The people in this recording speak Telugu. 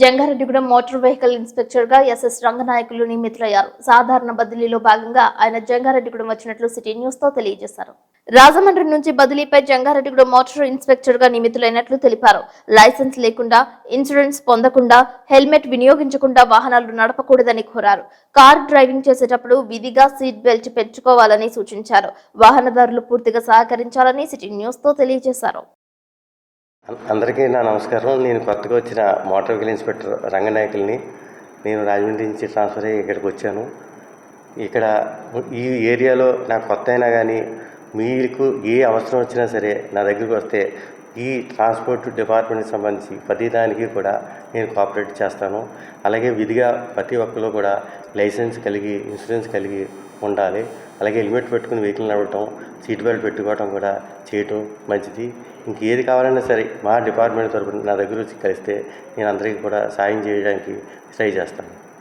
జంగారెడ్డిగూడెం మోటార్ వెహికల్ ఇన్స్పెక్టర్గా ఎస్ఎస్ రంగనాయకులు నియమితులయ్యారు. సాధారణ బదిలీలో భాగంగా ఆయన జంగారెడ్డిగూడెం వచ్చినట్లు సిటీ న్యూస్తో తెలియజేశారు. రాజమండ్రి నుంచి బదిలీపై జంగారెడ్డిగూడెం మోటార్ ఇన్స్పెక్టర్గా నియమితులైనట్లు తెలిపారు. లైసెన్స్ లేకుండా ఇన్సూరెన్స్ పొందకుండా హెల్మెట్ వినియోగించకుండా వాహనాలు నడపకూడదని కోరారు. కార్ డ్రైవింగ్ చేసేటప్పుడు విధిగా సీట్ బెల్ట్ పెంచుకోవాలని సూచించారు. వాహనదారులు పూర్తిగా సహకరించాలని సిటీ న్యూస్తో తెలియజేశారు. అందరికీ నా నమస్కారం. నేను కొత్తగా వచ్చిన మోటార్ వెహికల్ ఇన్స్పెక్టర్ రంగనాయకుల్ని. నేను రాజమండ్రి నుంచి ట్రాన్స్ఫర్ అయ్యి ఇక్కడికి వచ్చాను. ఇక్కడ ఈ ఏరియాలో నాకు కొత్త అయినా కానీ మీకు ఏ అవసరం వచ్చినా సరే నా దగ్గరికి వస్తే ఈ ట్రాన్స్పోర్ట్ డిపార్ట్మెంట్కి సంబంధించి ప్రతి దానికి కూడా నేను కోఆపరేట్ చేస్తాను. అలాగే విధిగా ప్రతి ఒక్కరు కూడా లైసెన్స్ కలిగి ఇన్సూరెన్స్ కలిగి ఉండాలి. అలాగే హెల్మెట్ పెట్టుకుని వెహికల్ నడవటం సీట్ బెల్ట్ పెట్టుకోవటం కూడా చేయటం మంచిది. ఇంకేది కావాలన్నా సరే మా డిపార్ట్మెంట్ తరపున నా దగ్గర వచ్చి కలిస్తే నేను అందరికీ కూడా సాయం చేయడానికి ట్రై చేస్తాను.